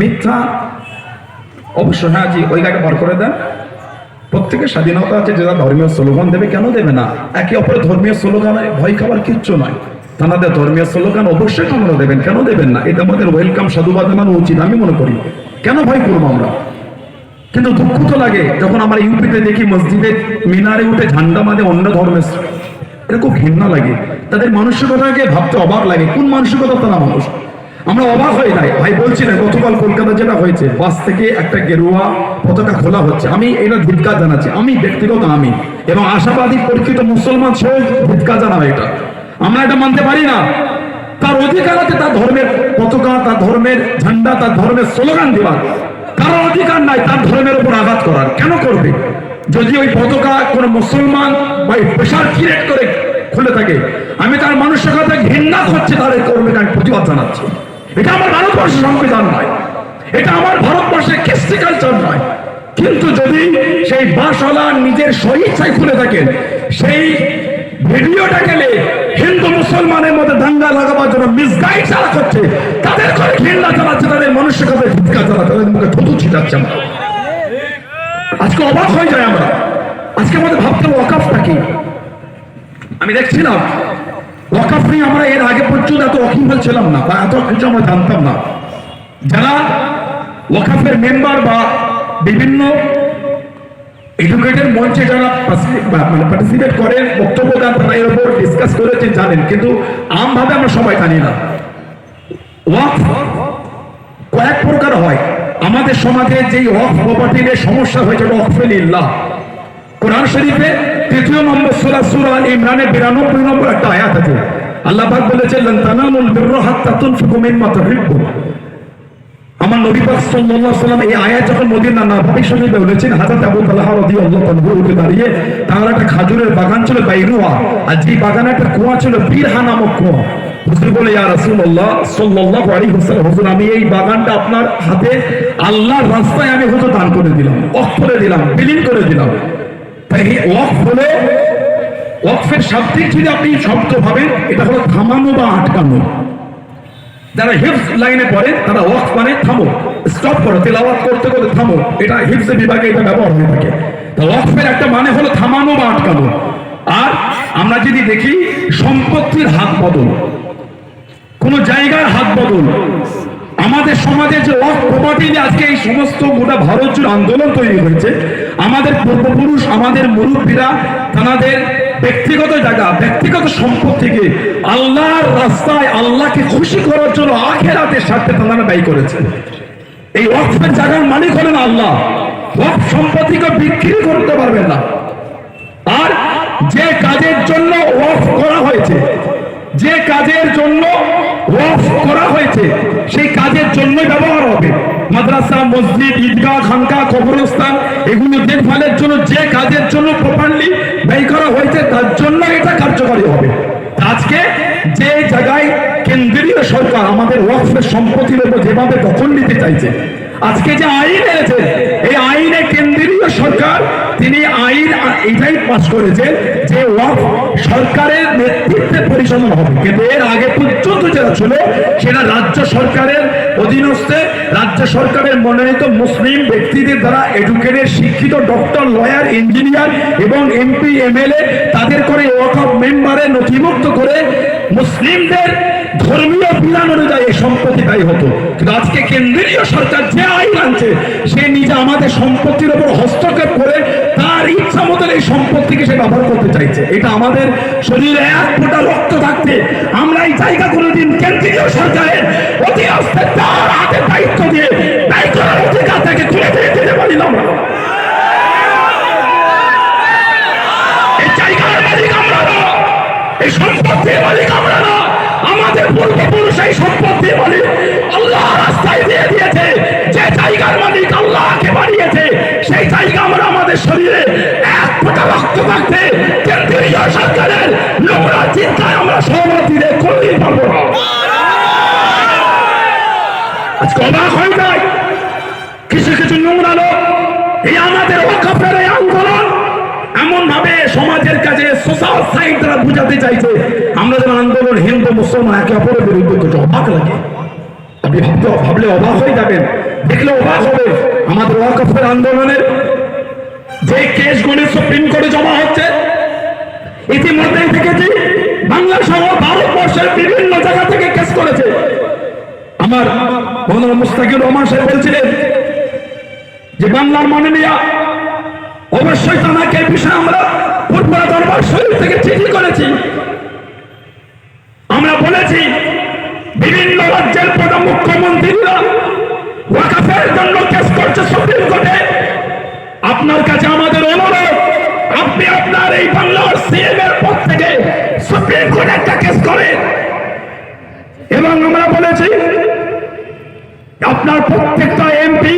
মিথ্যা অবশ্য হ্যাঁ জি, ওই গাড়ি বার করে দেন। প্রত্যেকের স্বাধীনতা আছে যারা ধর্মীয় স্লোগান দেবে, কেন দেবে না? একে অপরের ধর্মীয় স্লোগানে ভয় খাবার কিচ্ছু নয় তাদের ধর্মীয় স্লোগান অবশ্যই তোমরা দেবেন, কেন দেবেন না? এটা আমাদের ওয়েলকাম সাধুবাদ জানানো উচিত, আমি মনে করি। কেন ভয় করব আমরা? কিন্তু দুঃখ তো লাগে, যখন আমরা ইউপিতে দেখি মসজিদে মিনারে উঠে ঝান্ডা বাঁধে অন্য ধর্মের এটা খুব ঘৃণা লাগে। তাদের মানসিকতাকে ভাবতে অবাক লাগে, কোন মানসিকতা তারা মানুষ? আমরা অবাক হয়ে যাই। ভাই বলছি না গতকাল কলকাতা যেটা হয়েছে, বাস থেকে একটা গেরুয়া পতাকা খোলা হচ্ছে। আমি এটা ধিৎকার জানাচ্ছি। আমি ব্যক্তিগত আমি। এবং আশাবাদী পরীক্ষিত মুসলমান সহ ধিৎকার জানাব এটা। আমরা এটা মানতে পারি না। তার অধিকার আছে, তার ধর্মের পতাকা, তার ধর্মের ঝান্ডা, তার ধর্মের স্লোগান দেওয়ার কারও অধিকার নাই, তার ধর্মের উপর আঘাত করার। কেন করবে? যদি ওই পতাকা কোনো মুসলমান বা প্রেশার ক্রিয়েট করে খুলে থাকে, আমি তার মানুষের কথা ঘৃণা করছে তাদের কর্মীকে আমি প্রতিবাদ জানাচ্ছি। এটা আমার ভারতবর্ষের সংবিধান নয়। এটা আমার ভারতবর্ষের কৃষ্টি কালচার নয়। কিন্তু যদি সেই বাসওয়ালা নিজের স্বইচ্ছায় খুলে থাকেন, সেই ভিডিওটা গেলে হিন্দু মুসলমানের মধ্যে দাঙ্গা লাগাবার জন্য মিসগাইড যারা করছে, তাদের করে ঘৃণা চালাচ্ছে, তাদের মানুষের কাছে ধিৎকার চালাচ্ছে, তাদের মুখে থুতু ছিটাচ্ছে আমরা। আজকে অবাক হয়ে যায় আমরা। আজকে আমাদের ভাবতে হবে ওয়াকাফটা কি? আমি দেখছিলাম ওয়াকাফ নিয়ে আমরা এর আগে পর্যন্ত এত অকিমল ছিলাম না বা এত কিছু আমরা জানতাম না। যারা ওয়াকাফের মেম্বার বা বিভিন্ন এডুকেটেড মঞ্চে যারা মানে পার্টিসিপেট করেন বক্তব্য দেন, তারা এর উপর ডিসকাস করেছেন, জানেন। কিন্তু আমভাবে আমরা সবাই জানি না। ওয়াকফ কয়েক প্রকার হয়। আমাদের সমাজে যেই ওয়াকফ প্রপার্টির সমস্যা হয়েছে ওয়াকফে লিল্লাহ কোরআন শরীফে তৃতীয় নম্বর সূরা সূরা ইমরানের 92 নম্বর একটা আয়াত আছে। আল্লাহ পাক তুহিব্বুন। আমার নবী পাক সাল্লাল্লাহু সাল্লাম এই আয়াত যখন মদিনা বলেছেন আবু উঠে দাঁড়িয়ে, তার একটা খাজুরের বাগান ছিল বাইরুয়া। আর যে বাগানে একটা কুয়া ছিল বীরহা নামক কুয়া। হুজুর বলে, ইয়া রাসূলুল্লাহ, সাল্লাল্লাহু আলাইহি ওয়াসাল্লাম, হুজুর, আমি এই বাগানটা আপনার হাতে আল্লাহর রাস্তায় আমি হুজুর দান করে দিলাম অফ করে দিলাম, বিলীন করে দিলাম। মানে তেলাওয়াত করতে এটা বিভাগে এটা ব্যবহার হয়ে থাকে। একটা মানে হলো থামানো বা আর আমরা যদি দেখি, সম্পত্তির হাত বদল। কোন জায়গার হাত বদল। আমাদের সমাজে যে প্রপার্টি আজকে এই সমস্ত গোটা ভারত জুড়ে আন্দোলন তৈরি হয়েছে, আমাদের পূর্বপুরুষ, আমাদের মুরব্বীরা, তাদের ব্যক্তিগত জায়গা, ব্যক্তিগত সম্পত্তিকে আল্লাহর রাস্তায় আল্লাহকে খুশি করার জন্য আখেরাতের স্বার্থে তারা ব্যয় করেছে। এই ওয়াকফের জায়গার মালিক হলেন আল্লাহ। ওয়াকফ সম্পত্তিকে বিক্রি করতে পারবেন না। আর যে কাজের জন্য ওয়াফ করা হয়েছে, যে কাজের জন্য ওয়াফ করা হয়েছে, সেই কাজের জন্য ব্যবহার হবে। মাদ্রাসা, মসজিদ, ঈদগাহ খানকা কবরস্থান, এগুলো দেখভালের জন্য, যে কাজের জন্য প্রপারলি ব্যয় করা হয়েছে, তার জন্য এটা কার্যকরী হবে। আজকে যে জায়গায় কেন্দ্রীয় সরকার আমাদের ওয়াফের সম্পত্তির উপর যেভাবে দখল নিতে চাইছে আজকে যে আইন এনেছে, এই আইনে কেন্দ্রীয় সরকার, তিনি আইন এটাই পাশ করেছেন যে ওয়াকফ সরকারের নেতৃত্বে পরিচালনা হবে। কিন্তু এর আগে পর্যন্ত যেটা ছিল, সেটা রাজ্য সরকারের অধীনস্থে, রাজ্য সরকারের মনোনীত মুসলিম ব্যক্তিদের দ্বারা এডুকেটেড শিক্ষিত ডক্টর লয়ার ইঞ্জিনিয়ার এবং এমপি এমএলএ তাদের করে ওয়াকফ মেম্বারে নথিভুক্ত করে মুসলিমদের ধর্মীয় বিধান অনুযায়ী সম্পত্তি তাই হতো। কিন্তু আজকে কেন্দ্রীয় সরকার যে আইন আনছে, সে নিজে আমাদের সম্পত্তির উপর হস্তক্ষেপ করে তার ইচ্ছা মতন এই সম্পত্তিকে সে ব্যবহার করতে চাইছে। এটা আমাদের শরীরে এক ফোঁটা রক্ত থাকতে আমরা এই জায়গা কোনোদিন কেন্দ্রীয় সরকারের অধীনস্থে তার হাতে দায়িত্ব দিয়ে করার অধিকার থেকে তুলে দিয়ে দিতে পারিলাম না এই জায়গার মালিক আমরা এই সম্পত্তির মালিক ফোঁটা থাকতে সরকারের নোংরা চিন্তায় আমরা সহমতি দিয়ে করতেই পারব না। আজকে অবাক হয়ে যায় কিছু কিছু নোংরা লোক, এই আমাদের ওয়াকফের এই আন্দোলন এমন ভাবে সমাজের কাছে সোশ্যাল সাইড তারা বুঝাতে চাইছে। আমরা যেন আন্দোলন হিন্দু, মুসলমান, একে অপরের বিরুদ্ধে করছে অবাক লাগে। আপনি ভাবতে ভাবলে অবাক হয়ে যাবেন। দেখলে অবাক হবে। আমাদের ওয়াকফের আন্দোলনের যে কেসগুলি সুপ্রিম কোর্টে জমা হচ্ছে, ইতিমধ্যেই দেখেছি, বাংলা সহ ভারতবর্ষের বিভিন্ন জায়গা থেকে কেস করেছে। আমার মনোর মুস্তাকির রহমান সাহেব বলছিলেন যে, বাংলার মাননীয়া অবশ্যই এই বিষয়ে আমরা ফুটবল দরবার শরীর থেকে চিঠি করেছি। আমরা বলেছি, বিভিন্ন রাজ্যের প্রধান মুখ্যমন্ত্রীরা ওয়াকাফের জন্য কেস করছে সুপ্রিম কোর্টে। আপনার কাছে আমাদের অনুরোধ, আপনি আপনার এই বাংলার সিএম এর পদ থেকে সুপ্রিম কোর্টে একটা কেস করেন। এবং আমরা বলেছি, আপনার প্রত্যেকটা এমপি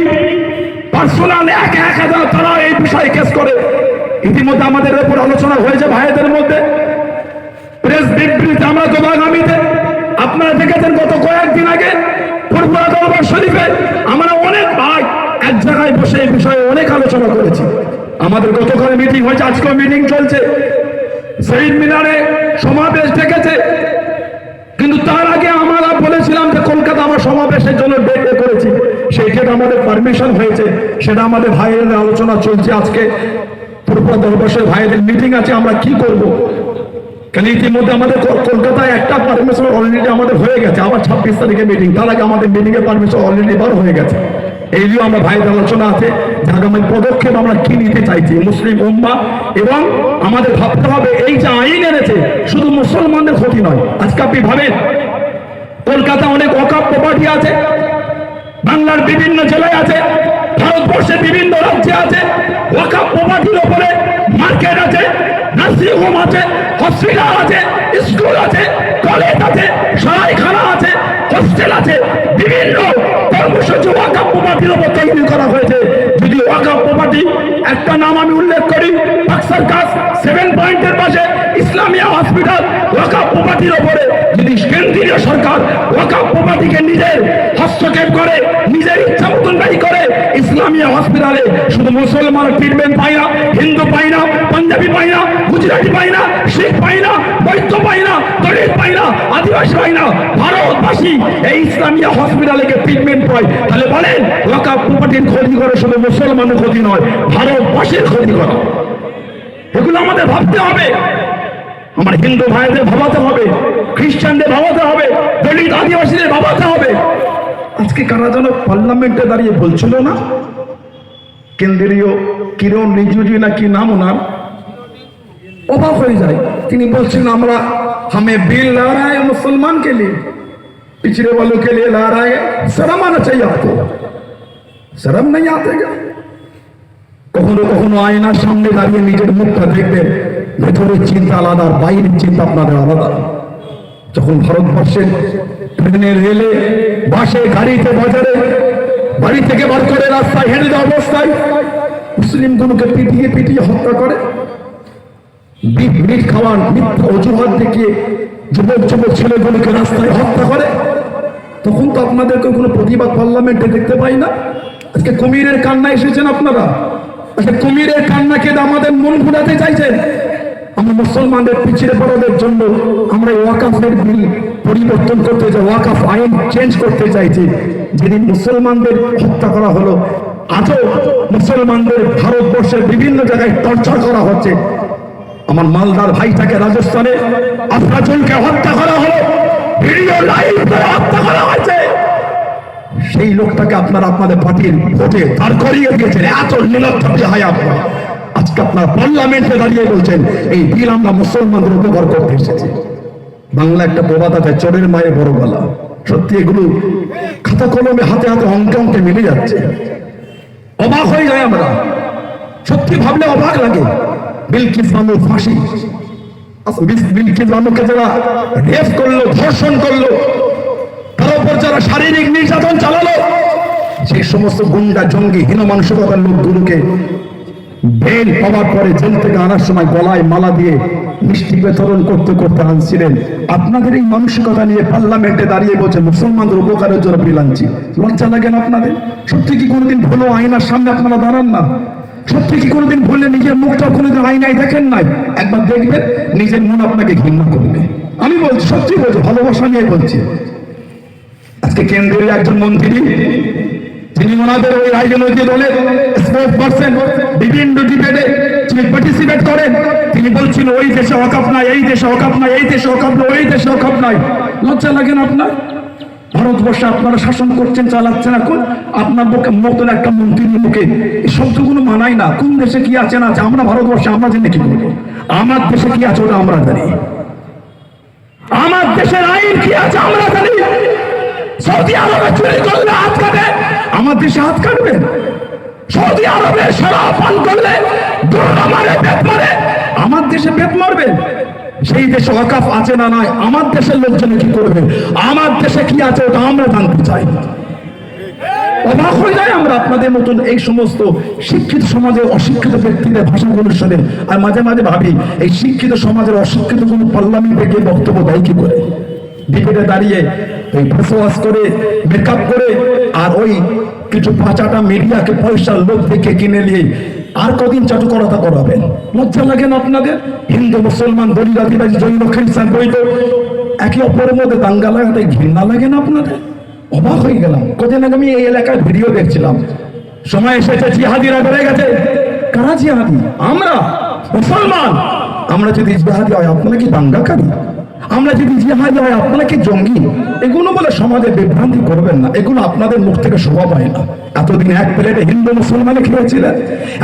পার্সোনাল এক এক হাজার তারা এই বিষয়ে কেস করে। ইতিমধ্যে আমাদের উপর আলোচনা হয়েছে ভাইদের মধ্যে। প্রেস বিবৃতি আমরা তো আগামীতে। আপনারা দেখেছেন গত কয়েকদিন আগে ফুরফুরা দরবার শরীফে আমরা অনেক ভাই এক জায়গায় বসে এই বিষয়ে অনেক আলোচনা করেছি। আমাদের গতকাল মিটিং হয়েছে, আজকেও মিটিং চলছে। শহীদ মিনারে সমাবেশ ডেকেছে। কিন্তু তার আগে আমরা বলেছিলাম যে কলকাতা আমার সমাবেশের জন্য ডেকে করেছি। সেই ক্ষেত্রে আমাদের পারমিশন হয়েছে। সেটা আমাদের ভাইয়ের আলোচনা চলছে আজকে। পূর্বা দরবাসের ভাইয়েদের মিটিং আছে, আমরা কি করব? কেন ইতিমধ্যে আমাদের কলকাতায় একটা পারমিশন অলরেডি আমাদের হয়ে গেছে। আবার ছাব্বিশ তারিখে মিটিং তার আগে আমাদের মিটিংয়ের পারমিশন অলরেডি বার হয়ে গেছে। এই আমরা ভাইয়ের আলোচনা আছে আগামী পদক্ষেপ আমরা কি নিতে চাইছি, মুসলিম উম্মা। এবং আমাদের ভাবতে হবে, এই যে আইন এনেছে, শুধু মুসলমানদের ক্ষতি নয়, আজকে আপনি ভাবেন, কলকাতা অনেক অকাপ প্রপার্টি আছে, বাংলার বিভিন্ন জেলায় আছে, ভারতবর্ষের বিভিন্ন রাজ্যে আছে ওয়াকাপ প্রপার্টির ওপরে মার্কেট আছে নার্সিং হোম আছে হসপিটাল আছে স্কুল আছে কলেজ আছে সরাইখানা আছে হোস্টেল আছে, বিভিন্ন কর্মসূচি প্রপার্টির ওপর তৈরি করা হয়েছে। যদি ওয়াকাপ প্রপার্টি, একটা নাম আমি উল্লেখ করি বাক্সার কাজ সেভেন পয়েন্টের পাশে ইসলামিয়া হসপিটাল ওয়াকাপ প্রপার্টির ওপরে। যদি কেন্দ্রীয় সরকার ওয়াকাপ প্রপার্টিকে নিজের হস্তক্ষেপ করে, নিজের ইচ্ছা মতন ব্যয় করে, ইসলামিয়া হসপিটালে শুধু মুসলমান ট্রিটমেন্ট পায় না, হিন্দু পায় না, পাঞ্জাবি পায় না, গুজরাটি পায় না, শিখ পায় না বৈদ্য পায় না, দলিত পায় না, আদিবাসী পায় না, ভারতবাসী এই ইসলামিয়া হসপিটালে ট্রিটমেন্ট পায়। তাহলে বলেন ওয়াকাপ প্রপার্টির ক্ষতি করে শুধু মুসলমানের ক্ষতি নয়, ভারতবাসীর ক্ষতি করে। এগুলো আমাদের ভাবতে হবে। আমার হিন্দু ভাইদের ভাবাতে হবে, খ্রিস্টানদের ভাবাতে হবে, দলিত আদিবাসীদের ভাবাতে হবে। আজকে কারা যেন পার্লামেন্টে দাঁড়িয়ে বলছিল না? কেন্দ্রীয় কিরণ রিজুজি না কি নাম ওনার? অবাক হয়ে যায় তিনি বলছেন আমরা हमें बिल ला रहा है मुसलमान के लिए पिछड़े वालों के लिए ला रहा है शर्म आना चाहिए आपको शर्म नहीं आते क्या কখনো কখনো আয়নার সামনে দাঁড়িয়ে নিজের মুখটা দেখবেন ভেতরের চিন্তা আলাদা আর বাইরের চিন্তা আপনাদের আলাদা যখন ভারতবর্ষের ট্রেনে রেলে বাসে গাড়িতে বাজারে বাড়ি থেকে বার করে রাস্তায় হেঁটে দেওয়া অবস্থায় মুসলিমগুলোকে পিটিয়ে পিটিয়ে হত্যা করে বিট রাস্তায় হত্যা করে। তখন তো আপনাদেরকে প্রতিবাদ পার্লামেন্টে দেখতে পাই না। আজকে কুমিরের কান্না এসেছেন আপনারা? কুমিরের কান্নাকে আমাদের মন ঘুরাতে চাইছেন? আমরা মুসলমানদের পিছিয়ে পড়াদের জন্য আমরা ওয়াকাফের বিল পরিবর্তন করতে চাই, ওয়াকাফ আইন চেঞ্জ করতে চাইছি। যেদিন মুসলমানদের হত্যা করা হলো, আজও মুসলমানদের ভারতবর্ষের বিভিন্ন জায়গায় টর্চার করা হচ্ছে। আমার মালদার ভাইটাকে রাজস্থানে আফরাজুলকে হত্যা করা হলো, ভিডিও লাইভ করে হত্যা করা হয়েছে। সেই লোকটাকে আপনারা আপনাদের পার্টির ভোটে দাঁড় করিয়ে দিয়েছেন। এত নিরর্থক হয়। আপনার আজকে আপনার পার্লামেন্টে দাঁড়িয়ে বলছেন, এই বিল আমরা মুসলমানদের উপকার করতে এসেছি। বাংলা একটা প্রবাদ আছে, চোরের মায়ের বড় গলা। সত্যি এগুলো খাতা কলমে হাতে হাতে অঙ্কে অঙ্কে মিলে যাচ্ছে। অবাক হয়ে যায় আমরা। সত্যি ভাবলে অবাক লাগে। বিলকিস বানুর ফাঁসি। বিল- বিলকিস বানুকে যারা রেপ করল, ধর্ষণ করল, তার উপর যারা শারীরিক নির্যাতন চালালো, সেই সমস্ত গুন্ডা, জঙ্গি, হীন মানসিকতার লোকগুলোকে বেল পাওয়ার পরে জেল থেকে আনার সময় গলায় মালা দিয়ে মিষ্টি করতে করতে আনছিলেন। আপনাদের এই মানসিকতা নিয়ে পার্লামেন্টে দাঁড়িয়ে বলছে, মুসলমানদের উপকারের জন্য বিল আনছি। লজ্জা লাগে না আপনাদের? সত্যি কি কোনোদিন ভুলো আয়নার সামনে আপনারা দাঁড়ান না? সত্যি কি কোনোদিন ভুললে নিজের মুখটা কোনোদিন আয়নায় দেখেন নাই? একবার দেখবেন, নিজের মন আপনাকে ঘৃণা করবে। আমি বলছি, সত্যি বলছি, ভালোবাসা নিয়ে বলছি। আজকে কেন্দ্রীয় একজন মন্ত্রী যিনি ওনাদের ওই রাজনৈতিক দলের স্পোর্ট পার্সন বিভিন্ন ডিবেটে তিনি পার্টিসিপেট করেন। তিনি বলছেন ওই দেশে অকাপ নাই, এই দেশে অকাপ নাই, এই দেশে অকাপ নাই, ওই দেশে অকাপ নাই। লজ্জা লাগে না আপনার? ভারতবর্ষে আপনারা শাসন করছেন, চালাচ্ছেন এখন, আপনার মতন একটা মন্ত্রীর মুখে। এই শব্দগুলো মানাই না। কোন দেশে কি আছে না আছে? আমরা ভারতবর্ষে, আমরা জেনে কি করব? আমার দেশে কি আছে ওটা আমরা জানি। আমার দেশের আইন কি আছে আমরা জানি। সৌদি আরবে চুরি করলে হাত কাটে। আমার দেশে হাত কাটবে। সৌদি আরবে সারা পান করলে মারে, বেত মারে। আমার দেশে বেত মারবে। সেই দেশে অকাফ আছে না নয় আমার দেশের লোকজন কি করবে? আমার দেশে কি আছে ওটা আমরা জানতে চাই। অবাক হয়ে যায় আমরা আপনাদের মতন এই সমস্ত শিক্ষিত সমাজের অশিক্ষিত ব্যক্তিদের আর মাঝে মাঝে ভাবি, এই শিক্ষিত সমাজের অশিক্ষিত কোন পার্লামেন্টে গিয়ে বক্তব্য দেয় কি করে? ডিবেটে দাঁড়িয়ে ওই ফেসওয়াশ করে মেকআপ করে, আর ওই কিছু পাঁচাটা মিডিয়াকে পয়সার লোক দেখে কিনে নিয়ে কদিন চাটু করাতা করাবেন? লজ্জা লাগে না আপনাদের? হিন্দু, মুসলমান দলিত আদিবাসী, জৈন, খ্রিস্টান বৈধ একে অপরের মধ্যে দাঙ্গা লাগাতে ঘৃণা লাগে না আপনাদের? অবাক হয়ে গেলাম। কদিন আগে আমি এই এলাকার ভিডিও দেখছিলাম। সময় এসেছে, জিহাদিরা বেড়ে গেছে। কারা জিহাদি? আমরা, মুসলমান। আমরা যদি জিহাদি হয়, আপনারা কি দাঙ্গাকারী? আমরা যদি জিহাদি হয়, আপনারা কি জঙ্গি? এগুলো বলে সমাজে বিভ্রান্তি করবেন না। এগুলো আপনাদের মুখ থেকে শোভা পায় না। এতদিন এক প্লেটে হিন্দু মুসলমানে খেয়েছিলেন?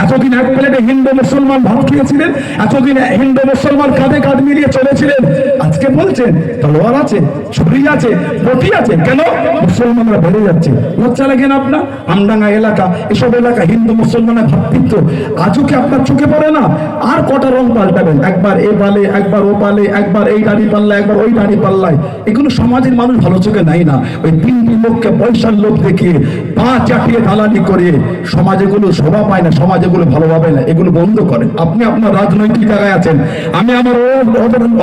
এতদিন এক প্লেটে হিন্দু মুসলমান ভাত খেয়েছিলেন? এতদিন হিন্দু মুসলমান কাঁধে কাঁধ মিলিয়ে চলেছিলেন? আজকে বলছেন, তলোয়ার আছে, ছুরি আছে, বটি আছে। কেন? মুসলমানরা বেড়ে যাচ্ছে। লজ্জা লাগে না আপনার? আমডাঙ্গা এলাকা, এসব এলাকা হিন্দু মুসলমানের ভাতৃত্ব। আজও কি আপনার চোখে পড়ে না? আর কটা রং পাল্টাবেন? একবার এ পালে, একবার ও পালে, একবার এই দাড়ি পাল্লা একবার ওই দাড়ি পাল্লায়। এগুলো সমাজের মানুষ চোখে নাই না। ওই তিনটি লোককে পয়সার লোক দেখিয়ে পা চাটিয়ে দালালি করে সমাজেগুলো শোভা পায় না সমাজেগুলো ভালোভাবে না। এগুলো বন্ধ করেন। আপনি আপনার রাজনৈতিক জায়গায় আছেন। আমি আমার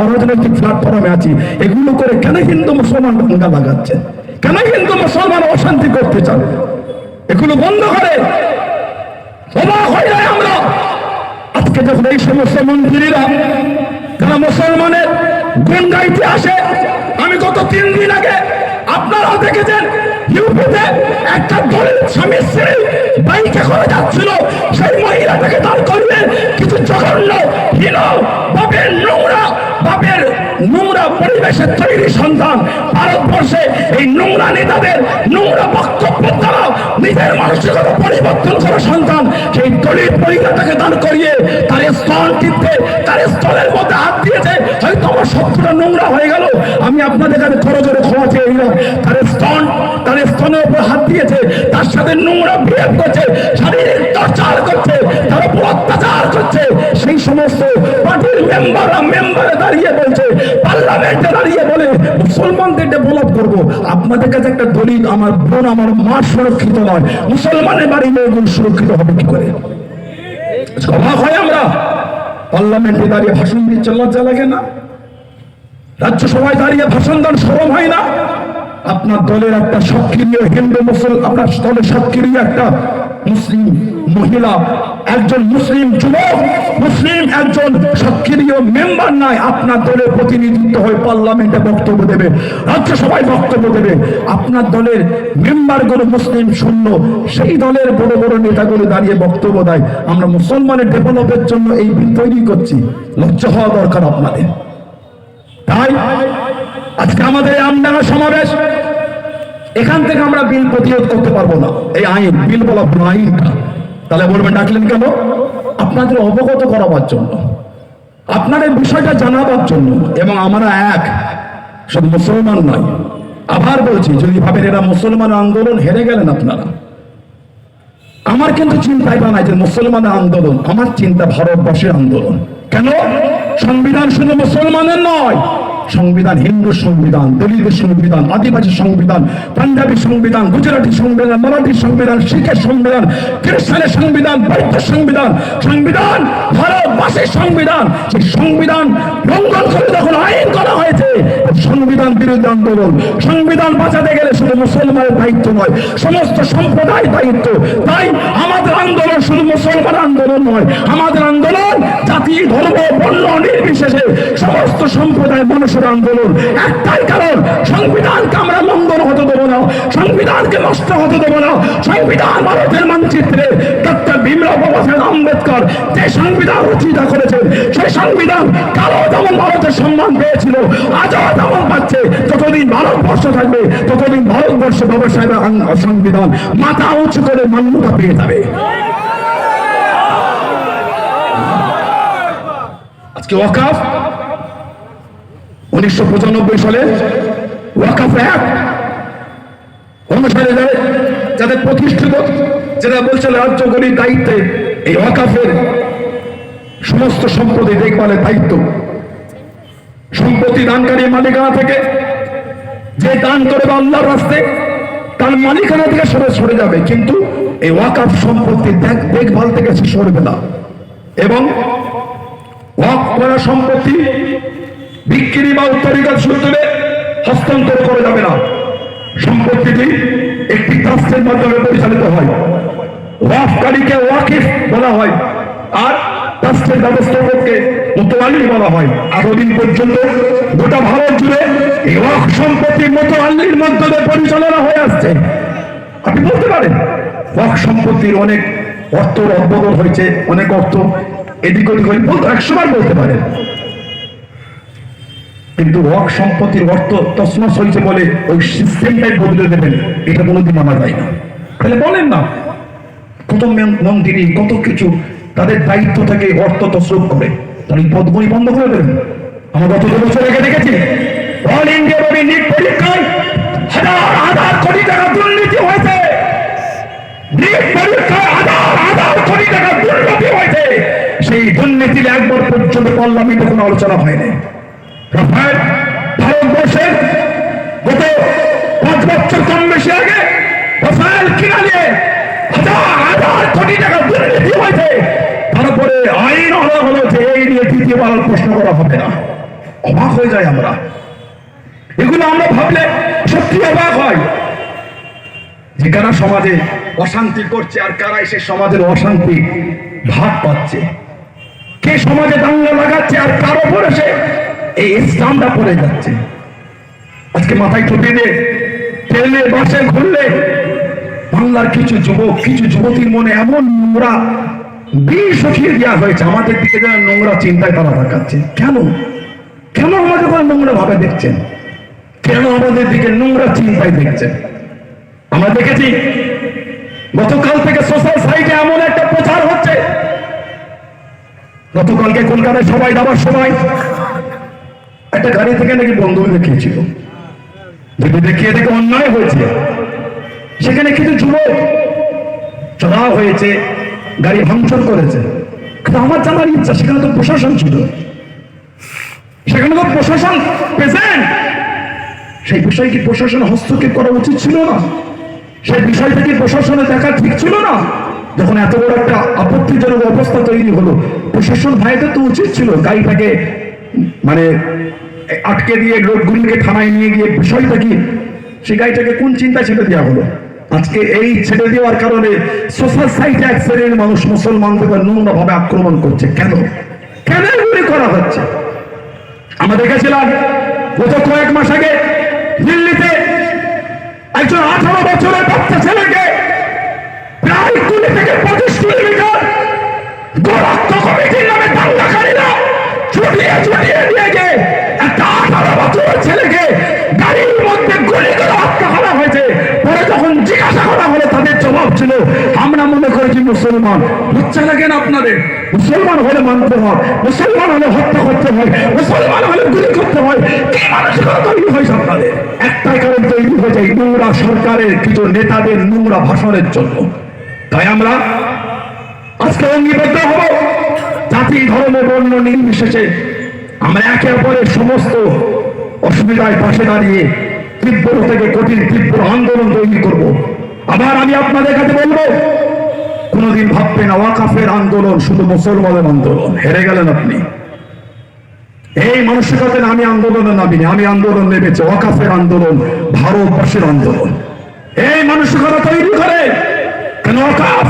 অরাজনৈতিক প্ল্যাটফর্মে আছি। এগুলো করে কেন হিন্দু মুসলমান দাঙ্গা লাগাচ্ছেন? কেন হিন্দু মুসলমান অশান্তি করতে চান? এগুলো বন্ধ করে অবাক হয়ে যায় আমরা। আজকে যখন এই সমস্ত মন্দিরেরা যারা মুসলমানের গুণ গাইতে আসে আমি গত তিন দিন আগে আপনারা দেখেছেন ইউপিতে একটা দলিল স্বামী স্ত্রী বাইকে করে যাচ্ছিল। সেই মহিলাটাকে দাঁড় করবে কিছু জঘন্য, হীন বাপের নোংরা পরিবেশের তৈরি সন্তান ভারতবর্ষে এই নোংরা নেতাদের, নোংরা বক্তব্য দ্বারা নিজের মানসিকতা পরিবর্তন করা সন্তান সেই দলিত মহিলাটাকে দান করিয়ে তার স্তন টিপতে, তার স্তনের মধ্যে হাত দিয়েছে। হয়তো আমার শব্দটা নোংরা হয়ে গেল। আমি আপনাদের কাছে খরচ করে ক্ষমা চেয়ে নিলাম। তার স্তন তার স্তনের উপর হাত দিয়েছে। তার সাথে নোংরা বিহেভ করছে, শারীরিক টর্চার করছে, তার উপর অত্যাচার করছে। সেই সমস্ত পার্টির মেম্বাররা মেম্বারে দাঁড়িয়ে বলছে, পার্লামেন্টে দাঁড়িয়ে বলে, মুসলমানদের ডেভেলপ করব। আপনাদের কাছে একটা দলিত আমার বোন আমার মা সুরক্ষিত নয়। মুসলমানের বাড়ি মেয়েগুলো সুরক্ষিত হবে কি করে? অবাক হয় আমরা। পার্লামেন্টে দাঁড়িয়ে ভাষণ দিচ্ছে, লজ্জা লাগে না? রাজ্যসভায় দাঁড়িয়ে ভাষণ দেন সরম হয় না? আপনার দলের একটা সক্রিয় হিন্দু, মুসল, আপনার দলের সক্রিয় একটা মুসলিম মহিলা, একজন মুসলিম যুবক, মুসলিম একজন সক্রিয় মেম্বার নাই আপনার দলের প্রতিনিধিত্ব হয়ে পার্লামেন্টে বক্তব্য দেবে, রাজ্যসভায় বক্তব্য দেবে। আপনার দলের মেম্বারগুলো মুসলিম শূন্য, সেই দলের বড় বড় নেতাগুলো দাঁড়িয়ে বক্তব্য দেয়। আমরা মুসলমানের ডেভেলপের জন্য এই বিল তৈরি করছি। লজ্জা হওয়া দরকার আপনাদের। তাই আজকে আমাদের আমডাঙ্গা সমাবেশ এখান থেকে আমরা বিল প্রতিরোধ করতে পারব না। এই আইন, বিল বলা আইনটা তাহলে বলবেন, ডাকলেন কেন? আপনাদের অবগত করাবার জন্য। আপনাদের বিষয়টা জানাবার জন্য। এবং আমরা এক, শুধু মুসলমান নয়। আবার বলছি, যদি ভাবেন এরা মুসলমান আন্দোলন হেরে গেলেন আপনারা। আমার কিন্তু চিন্তা এটা নাই যে মুসলমান আন্দোলন, আমার চিন্তা ভারতবর্ষের আন্দোলন। কেন? সংবিধান শুধু মুসলমানের নয় সংবিধান, হিন্দু সংবিধান দলিতের সংবিধান, আদিবাসী সংবিধান, পাঞ্জাবি সংবিধান, গুজরাটি সংবিধান, মারাঠি সংবিধান, শিখের সংবিধান, খ্রিস্টানের সংবিধান, বৌদ্ধ সংবিধান সংবিধান ভারতবাসীর সংবিধান সেই সংবিধান লঙ্ঘন করে যখন আইন করা হয়েছে, সংবিধান বিরোধী আন্দোলন, সংবিধান বাঁচাতে গেলে শুধু মুসলমানের দায়িত্ব নয়, সমস্ত সম্প্রদায় দায়িত্ব। তাই আমাদের আন্দোলন শুধু মুসলমান আন্দোলন নয়, আমাদের আন্দোলন জাতি, ধর্ম, বর্ণ, নির্বিশেষে সমস্ত সম্প্রদায় মানুষের আন্দোলন। একটাই কারণ, সংবিধানকে আমরা লঙ্ঘন হতে দেবো না, সংবিধানকে নষ্ট হতে দেবো না। সংবিধান ভারতের মানচিত্রে ডক্টর ভীমরাও বাবা সাহেব আম্বেদকর যে সংবিধান রচিত করেছেন, সেই সংবিধান কালো যেমন ভারতের সম্মান পেয়েছিল, আজও তেমন পাচ্ছে। যতদিন ভারতবর্ষ থাকবে, ততদিন ভারতবর্ষ বাবা সাহেবের সংবিধান মাথা উঁচু করে মান্যতা পেয়ে যাবে। আজকে ওয়াকাফ উনিশশো পঁচানব্বই সালে ওয়াকাফ অ্যাক্ট অনুসারে যাদের প্রতিষ্ঠিত, যেটা বলছিল রাজ্যগুলির দায়িত্বে, এই ওয়াকাফের সমস্ত সম্পত্তি দেখভালের দায়িত্ব। সম্পত্তি দানকারী মালিকানা থেকে যে দান করবে আল্লাহর রাস্তে তার মালিকানা থেকে সরে সরে যাবে। কিন্তু এই ওয়াকাফ সম্পত্তি দেখ দেখভাল থেকে সরবে না। এবং ওয়াক করা সম্পত্তি বিক্রি বা উত্তরিকার সূত্রে হস্তান্তর করা যাবে না। সম্পত্তিটি একটি ট্রাস্টের মাধ্যমে পরিচালিত হয়। ওয়াফকারীকে ওয়াকিফ বলা হয় আর ট্রাস্টের ব্যবস্থাপককে মোতোয়ালি বলা হয়। এতদিন পর্যন্ত গোটা ভারত জুড়ে এই ওয়াক সম্পত্তি মোতোয়াল্লির মাধ্যমে পরিচালনা হয়ে আসছে। আপনি বলতে পারেন, ওয়াক সম্পত্তির অনেক অর্থ অবদল হয়েছে, অনেক অর্থ এদিক ওদিক বলতে একশো বলতে পারেন। কিন্তু ওয়াক সম্পত্তির অর্থ তসমস হয়েছে বলে ওই সিস্টেমটাই বদলে দেবেন। এটা কোনোদিন মানা যায় না। তাহলে বলেন না কত মন- মন্দিরই কত কিছু তাদের দায়িত্ব থেকে অর্থ তসরুপ করে। তাহলে পদগুলি বন্ধ করে দেবেন। আমরা গত বছর আগে দেখেছি অল ইন্ডিয়া রবি নিট পরীক্ষায় হাজার হাজার কোটি টাকা দুর্নীতি হয়েছে। নিট পরীক্ষায় হাজার হাজার কোটি টাকা দুর্নীতি হয়েছে। সেই দুর্নীতির একবার পর্যন্ত পার্লামেন্টে কোনো আলোচনা হয়নি রাফায়েল ভারতবর্ষের পাঁচ বছর কম বেশি আগে টাকা হলো প্রশ্ন করা হবে অবাক হয়ে যায় আমরা। এগুলো আমরা ভাবলে সত্যি অবাক হয়। যে কারা সমাজে অশান্তি করছে আর কারা এসে সমাজের অশান্তি ভাগ পাচ্ছে। কে সমাজে দাঙ্গা লাগাচ্ছে আর কার ওপর এসে এই ইসলামটা পড়ে যাচ্ছে। আজকে মাথায় টুপি দিয়ে ট্রেনে বাসে ঘুরলে, বাংলার কিছু যুবক, কিছু যুবতীর মনে এমন নোংরা বিষ উঠিয়ে দেওয়া হয়েছে, আমাদের দিকে নোংরা চিন্তায় তারা কেন? কেন আমাদের নোংরা ভাবে দেখছেন? কেন আমাদের দিকে নোংরা চিন্তায় দেখছেন? আমরা দেখেছি, গতকাল থেকে সোশ্যাল সাইটে এমন একটা প্রচার হচ্ছে। গতকালকে কলকাতায় সবাই যাবার সময় একটা গাড়ি থেকে নাকি বন্ধু দেখিয়েছিল। যদি দেখিয়ে দেখে অন্যায় হয়েছে। সেখানে কিছু যুবক চড়াও হয়েছে, গাড়ি ভাঙচুর করেছে। কিন্তু আমার জানার ইচ্ছা, সেখানে তো প্রশাসন ছিল। সেখানে তো প্রশাসন প্রেজেন্ট সেই বিষয়ে কি প্রশাসন হস্তক্ষেপ করা উচিত ছিল না? সেই বিষয়টা কি প্রশাসনে দেখা ঠিক ছিল না? যখন এত বড় একটা আপত্তিজনক অবস্থা তৈরি হলো, প্রশাসন ভাইদের তো উচিত ছিল গাড়িটাকে মানে আটকে দিয়ে লোকগুলিকে থানায় নিয়ে গিয়ে বিষয়টা কি? সেই গাড়িটাকে কোন চিন্তা ছেড়ে দেওয়া হলো? আজকে এই ছেড়ে দেওয়ার কারণে সোশ্যাল সাইটে এক শ্রেণির মানুষ মুসলমানদের ভাবে আক্রমণ করছে। কেন? কেন এগুলি করা হচ্ছে? আমরা দেখেছিলাম, গত কয়েক মাস আগে দিল্লিতে একজন আঠারো বছরের বাচ্চা ছেলেকে প্রায় কুড়ি থেকে পঁচিশ কিলোমিটার দাঙ্গাকারীরা ছেলেকে গাড়ির মধ্যে গুলি করে হত্যা হয়েছে জিজ্ঞাসা করা হলো তাদের মনে মুসলমান হলে মানতে হয় মুসলমান হলে মুসলমান হলে গুলি করতে হয় কি মানসিকতা হয়েছে আপনাদের একটাই কারণ তৈরি হয়ে যায় নোংরা সরকারের কিছু নেতাদের নোংরা ভাষণের জন্য তাই আমরা আজকে অঙ্গীবদ্ধ হব জাতি, ধর্ম, বর্ণ, নির্বিশেষে আমরা একে অপরের সমস্ত অসুবিধায় পাশে দাঁড়িয়ে তীব্র থেকে কঠিন তীব্র আন্দোলন তৈরি করব। আবার আমি আপনাদের কাছে বলব, কোনোদিন ভাববেন ওয়াকাফের আন্দোলন শুধু মুসলমানের আন্দোলন। হেরে গেলেন আপনি। এই মানসিকতা আমি আন্দোলনে নামিনি আমি আন্দোলন নেমেছি, ওয়াকাফের আন্দোলন, ভারতবাসীর আন্দোলন। এই মানসিকতা তৈরি করে কেন ওয়াকাফ?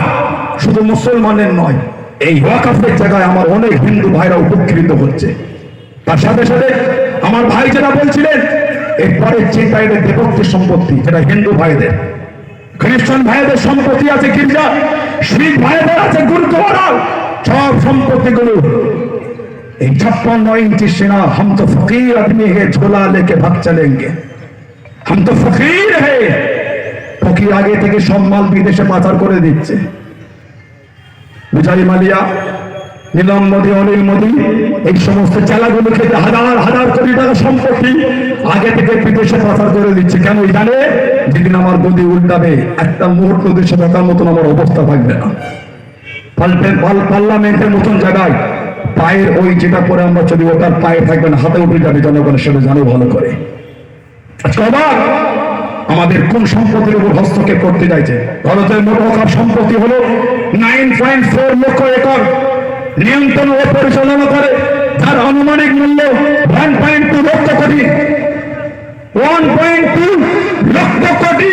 শুধু মুসলমানের নয়, এই ওয়াকাফের জায়গায় আমার অনেক হিন্দু ভাইরা উপকৃত হচ্ছে। তার সাথে সাথে আমার ভাই যেটা বলছিলেন, এরপরে চিন্তা এটা দেবত্বের সম্পত্তি, যেটা হিন্দু ভাইদের। খ্রিস্টান ভাইদের সম্পত্তি আছে গির্জা, শিখ ভাইদের আছে গুরুদ্বারা সব সম্পত্তিগুলো। এই ছাপ্পান্ন ইঞ্চি সেনা, হাম তো ফকির আদমি হে, ঝোলা লেকে ভাগ চালেঙ্গে। হাম তো ফকির হে, ফকির আগে থেকে সম্মান বিদেশে পাচার করে দিচ্ছে। বুঝাই মালিয়া? নীলম মোদী অনিল মোদী, এই সমস্ত জেলাগুলো খেতে হাজার হাজার কোটি টাকা সম্পত্তি আগে থেকে বিদেশে পাচার করে দিচ্ছে। কেন জানে? যেদিন আমার গদি উল্টাবে, একটা মুহূর্ত দেশে থাকার মতন আমার অবস্থা থাকবে না। পার্লামেন্টের মতন জায়গায় পায়ের ওই যেটা পরে আমরা চলি ওটার পায়ে থাকবেন, হাতে উঠে যাবে জনগণের সেটা জানো ভালো করে। অবাক! আমাদের কোন সম্পত্তির উপর হস্তক্ষেপ করতে চাইছে? ভারতের মোটর সম্পত্তি হলো nine point four lakh acre. নিয়ন্ত্রণ ও পরিচালনা করে তার আনুমানিক মূল্য one point two lakh crore. One point two lakh crore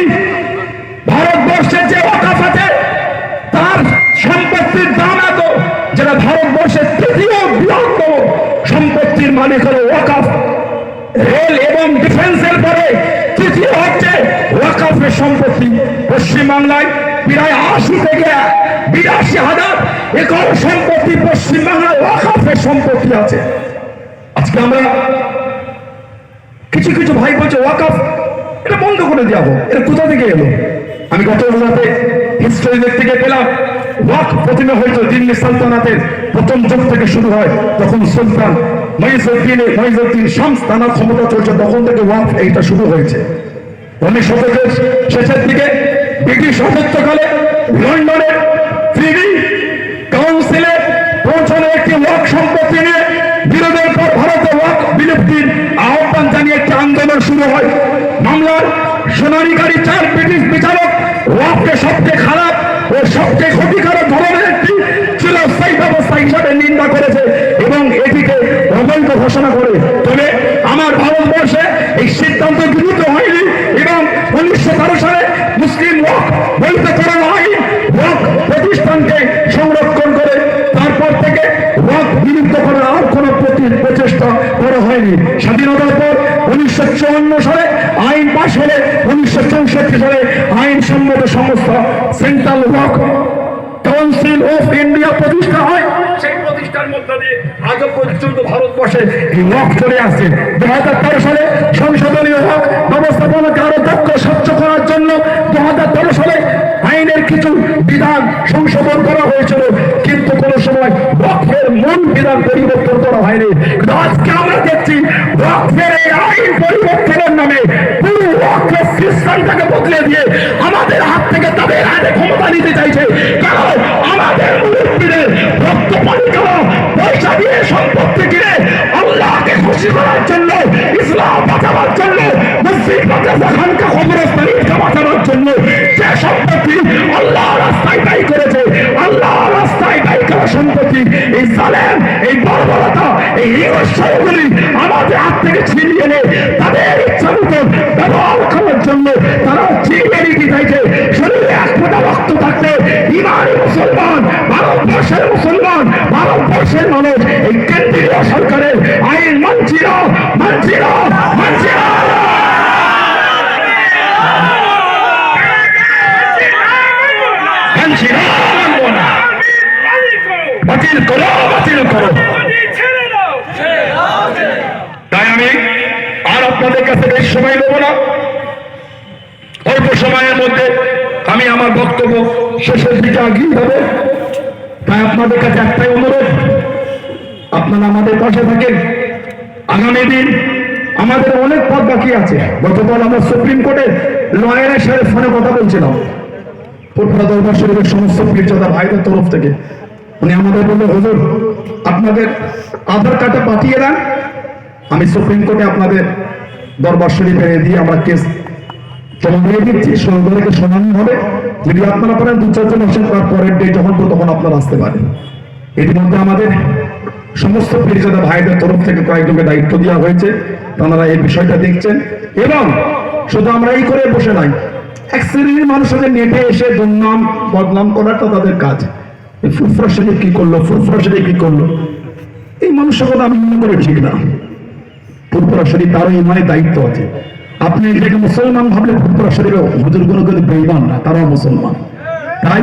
ভারতবর্ষের যে ওয়াকাফ আছে, তার সম্পত্তির দাম এত যেটা ভারতবর্ষের তৃতীয় বৃহত্তম সম্পত্তির মালিক হলো ওয়াকাফ। রেল এবং ডিফেন্সের পরে তৃতীয় হচ্ছে ওয়াকাফের সম্পত্তি। পশ্চিমবাংলায় প্রায় আশি থেকে বিরাশি হাজার একর সম্পত্তি পশ্চিমবাংলায় ওয়াকাফের সম্পত্তি আছে। আজকে আমরা কিছু কিছু ভাই বলছে, ওয়াকাফ, এটা বন্ধ করে এটা কোথা থেকে এলো? আমি গত রাতে হিস্ট্রি দেখতে গিয়ে পেলাম ওয়াক প্রথমে হয়তো দিল্লি সালতানাতের প্রথম যুগ থেকে শুরু হয় তখন সুলতান মহিজুদ্দিন মহিজুদ্দিন শামস তানার ক্ষমতা চলছে, তখন থেকে ওয়াক এইটা শুরু হয়েছে। উনিশ শতকের শেষের দিকে ব্রিটিশ রাজত্বকালে লন্ডনের প্রিভি কাউন্সিলে পৌঁছানো একটি ওয়াক সম্পত্তি নিয়ে বিরোধের পর ভারতে ওয়াক বিলুপ্তির আহ্বান জানিয়ে একটি আন্দোলন শুরু হয়। মামলার শুনানিকারী চার ব্রিটিশ বিচারক ওয়াককে সবচেয়ে খারাপ স্বাধীনতার পর উনিশশো চুয়ান্ন সালে আইন পাশ হলে উনিশশো চৌষট্টি সালে আইন সম্মত সংস্থা central work council of India প্রতিষ্ঠা হয়। সেই দিয়ে আজও পর্যন্ত ভারতবর্ষে এই চলে আসছে। দু হাজার তেরো সালে সংশোধনীয় ওয়াক ব্যবস্থাপনাকে আরও দক্ষ স্বচ্ছ করার জন্য দু হাজার তেরো সালে আইনের কিছু বিধান সংশোধন করা হয়েছিল কিন্তু কোনো সময় ওয়াকফের মূল বিধান পরিবর্তন করা হয়নি কিন্তু আজকে আমরা দেখছি ওয়াকফের এই আইন পরিবর্তনের নামে পুরো সিস্টেমটাকে বদলে দিয়ে আমাদের হাত থেকে তাদের হাতে ক্ষমতা নিতে চাইছে। কারণ আমাদের মুরব্বীদের রক্ত পানি দেওয়া পয়সা দিয়ে সম্পত্তি কিনে ইসলাম বাঁচাবার জন্য যে এই হাত থেকে তাদের ইচ্ছা জন্য তারা এক মুসলমান, ভারতবর্ষের মুসলমান, ভারতবর্ষের মানুষ বাতিল করো বাতিল করো তাই আমি আর আপনাদের কাছে বেশি সময় দেবো না অল্প সময়ের মধ্যে আমি আমার বক্তব্য শেষের দিকে আগিয়ে হবে তাই আপনাদের কাছে একটাই অনুরোধ। আপনারা আমাদের পাশে থাকেন। আগামী দিন আমাদের অনেক পথ বাকি আছে। গতকাল আমরা সুপ্রিম কোর্টের লয়ারের সাথে ফোনে কথা বলছিলাম। ফুরফুরা দরবার শরীফের সমস্ত পীরজাদা ভাইদের তরফ থেকে। উনি আমাদের বলল হুজুর আপনাদের আধার কার্ডটা পাঠিয়ে দেন। আমি সুপ্রিম কোর্টে আপনাদের দরবার শরীফে দিয়ে আমরা কেস জমা দিয়ে দিচ্ছি। তারিখে শুনানি হবে। যদি আপনারা পারেন দু চারজন আসেন তার পরের ডে যখন তখন আপনারা আসতে পারেন। ইতিমধ্যে আমাদের সমস্ত পরিচালক ভাইদের তরফ থেকে কয়েকজনকে দায়িত্ব দেওয়া হয়েছে। তারা এই বিষয়টা দেখছেন। এবং শুধু আমরা এই করে বসে নাই, এক শ্রেণির মানুষদের নেটে এসে দুর্নাম, বদনাম করাটা তাদের কাজ। ফুরফুরা শরীফ কি করল? ফুরফুরা শরীফ কি করল? এই মানুষের কথা আমি মনে করি ঠিক না। ফুরফুরা শরীফ তারও ইমানের দায়িত্ব আছে। আপনি এটাকে মুসলমান ভাবলে ফুরফুরা হুজুর কোনো কিন্তু বেইমান না, তারাও মুসলমান। তাই